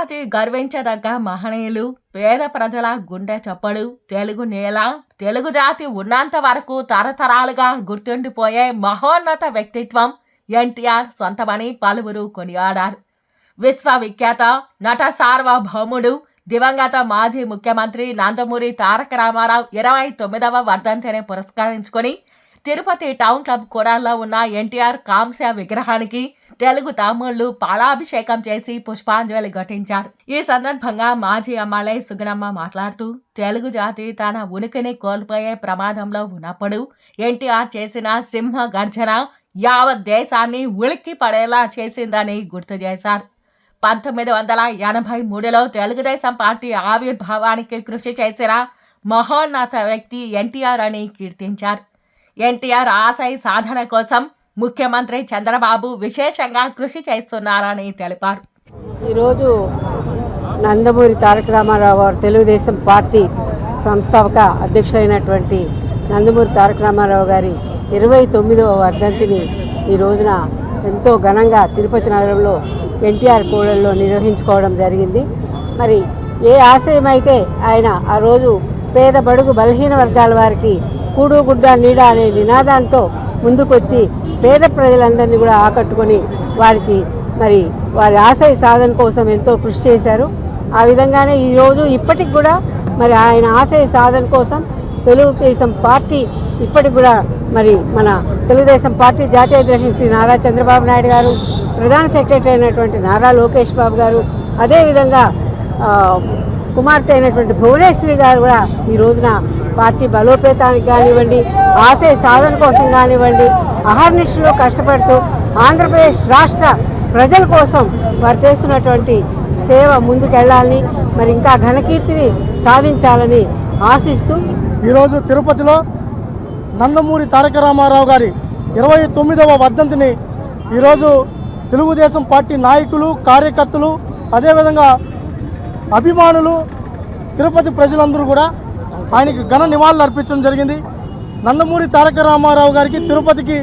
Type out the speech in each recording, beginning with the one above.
జాతి గర్వించదగ్గ మహనీయులు పేద ప్రజల గుండె చప్పడు తెలుగు నేల తెలుగు జాతి ఉన్నంత వరకు తరతరాలుగా గుర్తుండిపోయే మహోన్నత వ్యక్తిత్వం ఎన్టీఆర్ సొంతమని పలువురు కొనియాడారు. విశ్వవిఖ్యాత నట సార్వభౌముడు దివంగత మాజీ ముఖ్యమంత్రి నందమూరి తారక రామారావు ఇరవై తొమ్మిదవ వర్ధంతిని పురస్కరించుకొని తిరుపతి టౌన్ క్లబ్ కూడల్లో ఉన్న ఎన్టీఆర్ కాంస్య విగ్రహానికి తెలుగు తమ్ముళ్ళు పాలాభిషేకం చేసి పుష్పాంజలి ఘటించారు. ఈ సందర్భంగా మాజీ అమ్మాలై సుగనమ్మ మాట్లాడుతూ తెలుగు జాతి తన ఉనికిని కోల్పోయే ప్రమాదంలో ఉన్నప్పుడు ఎన్టీఆర్ చేసిన సింహ గర్జన యావత్ దేశాన్ని ఉలిక్కి పడేలా చేసిందని గుర్తు చేశారు. పంతొమ్మిది వందల ఎనభై మూడులో తెలుగుదేశం పార్టీ ఆవిర్భావానికి కృషి చేసిన మహోన్నత వ్యక్తి ఎన్టీఆర్ అని కీర్తించారు. ఎన్టీఆర్ ఆశయ సాధన కోసం ముఖ్యమంత్రి చంద్రబాబు విశేషంగా కృషి చేస్తున్నారని తెలిపారు. ఈరోజు నందమూరి తారక రామారావు గారు తెలుగుదేశం పార్టీ సంస్థాపక అధ్యక్షులైనటువంటి నందమూరి తారక రామారావు గారి ఇరవై తొమ్మిదవ వర్ధంతిని ఈ రోజున ఎంతో ఘనంగా తిరుపతి నగరంలో ఎన్టీఆర్ కూడల్లో నిర్వహించుకోవడం జరిగింది. మరి ఏ ఆశయం అయితే ఆయన ఆ రోజు పేద బడుగు బలహీన వర్గాల వారికి కూడు గుడ్డ నీడ అనే నినాదంతో ముందుకొచ్చి పేద ప్రజలందరినీ కూడా ఆకట్టుకొని వారికి మరి వారి ఆశయ సాధన కోసం ఎంతో కృషి చేశారు. ఆ విధంగానే ఈరోజు ఇప్పటికి కూడా మరి ఆయన ఆశయ సాధన కోసం తెలుగుదేశం పార్టీ ఇప్పటికి కూడా మరి మన తెలుగుదేశం పార్టీ జాతీయ అధ్యక్షుడు శ్రీ నారా చంద్రబాబు నాయుడు గారు ప్రధాన సెక్రటరీ అయినటువంటి నారా లోకేష్ బాబు గారు అదేవిధంగా కుమార్తె అయినటువంటి భువనేశ్వరి గారు కూడా ఈ రోజున పార్టీ బలోపేతానికి కానివ్వండి ఆశయ సాధన కోసం కానివ్వండి అహర్నిశలో కష్టపడుతూ ఆంధ్రప్రదేశ్ రాష్ట్ర ప్రజల కోసం వారు చేస్తున్నటువంటి సేవ ముందుకెళ్ళాలని మరి ఇంకా ఘనకీర్తిని సాధించాలని ఆశిస్తూ ఈరోజు తిరుపతిలో నందమూరి తారక రామారావు గారి ఇరవై తొమ్మిదవ వర్ధంతిని ఈరోజు తెలుగుదేశం పార్టీ నాయకులు కార్యకర్తలు అదేవిధంగా అభిమానులు తిరుపతి ప్రజలందరూ కూడా ఆయనకి ఘన నివాళులు అర్పించడం జరిగింది. నందమూరి తారక రామారావు గారికి తిరుపతికి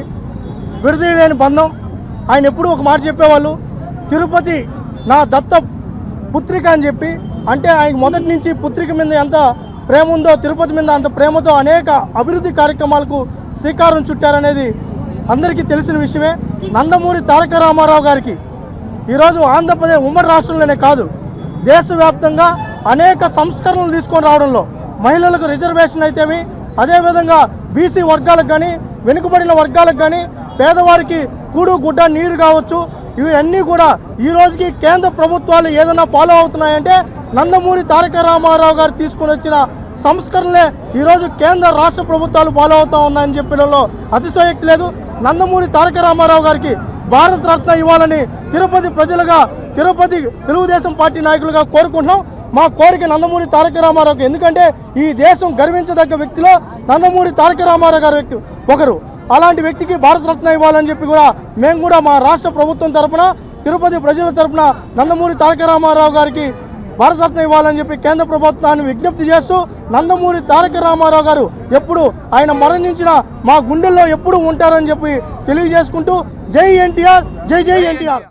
విడదీయలేని బంధం. ఆయన ఎప్పుడూ ఒక మాట చెప్పేవాళ్ళు తిరుపతి నా దత్త పుత్రిక అని చెప్పి. అంటే ఆయన మొదటి నుంచి పుత్రిక మీద ఎంత ప్రేమ ఉందో తిరుపతి మీద అంత ప్రేమతో అనేక అభివృద్ధి కార్యక్రమాలకు శ్రీకారం చుట్టారనేది అందరికీ తెలిసిన విషయమే. నందమూరి తారక రామారావు గారికి ఈరోజు ఆంధ్రప్రదేశ్ ఉమ్మడి రాష్ట్రంలోనే కాదు దేశవ్యాప్తంగా అనేక సంస్కరణలు తీసుకొని రావడంలో మహిళలకు రిజర్వేషన్ అయితేవి అదేవిధంగా బీసీ వర్గాలకు కానీ వెనుకబడిన వర్గాలకు కానీ పేదవారికి కూడు గుడ్డ నీరు కావచ్చు ఇవన్నీ కూడా ఈ రోజుకి కేంద్ర ప్రభుత్వాలు ఏదైనా ఫాలో అవుతున్నాయంటే నందమూరి తారక రామారావు గారు తీసుకొని వచ్చిన సంస్కరణలే ఈరోజు కేంద్ర రాష్ట్ర ప్రభుత్వాలు ఫాలో అవుతా ఉన్నాయని చెప్పడంలో అతిశయోక్తి లేదు. నందమూరి తారక రామారావు గారికి భారత రత్న ఇవ్వాలని తిరుపతి ప్రజలుగా తిరుపతి తెలుగుదేశం పార్టీ నాయకులుగా కోరుకుంటున్నాం. మా కోరిక నందమూరి తారక రామారావుకి. ఎందుకంటే ఈ దేశం గర్వించదగ్గ వ్యక్తిలో నందమూరి తారక రామారావు గారు వ్యక్తి ఒకరు. అలాంటి వ్యక్తికి భారతరత్న ఇవ్వాలని చెప్పి కూడా మేము కూడా మా రాష్ట్ర ప్రభుత్వం తరఫున తిరుపతి ప్రజల తరపున నందమూరి తారక రామారావు గారికి భారతరత్న ఇవ్వాలని చెప్పి కేంద్ర ప్రభుత్వాన్ని విజ్ఞప్తి చేస్తూ నందమూరి తారక రామారావు గారు ఎప్పుడు ఆయన మరణించిన మా గుండెల్లో ఎప్పుడు ఉంటారని చెప్పి తెలియజేసుకుంటూ జై ఎన్టీఆర్ జై జై ఎన్టీఆర్.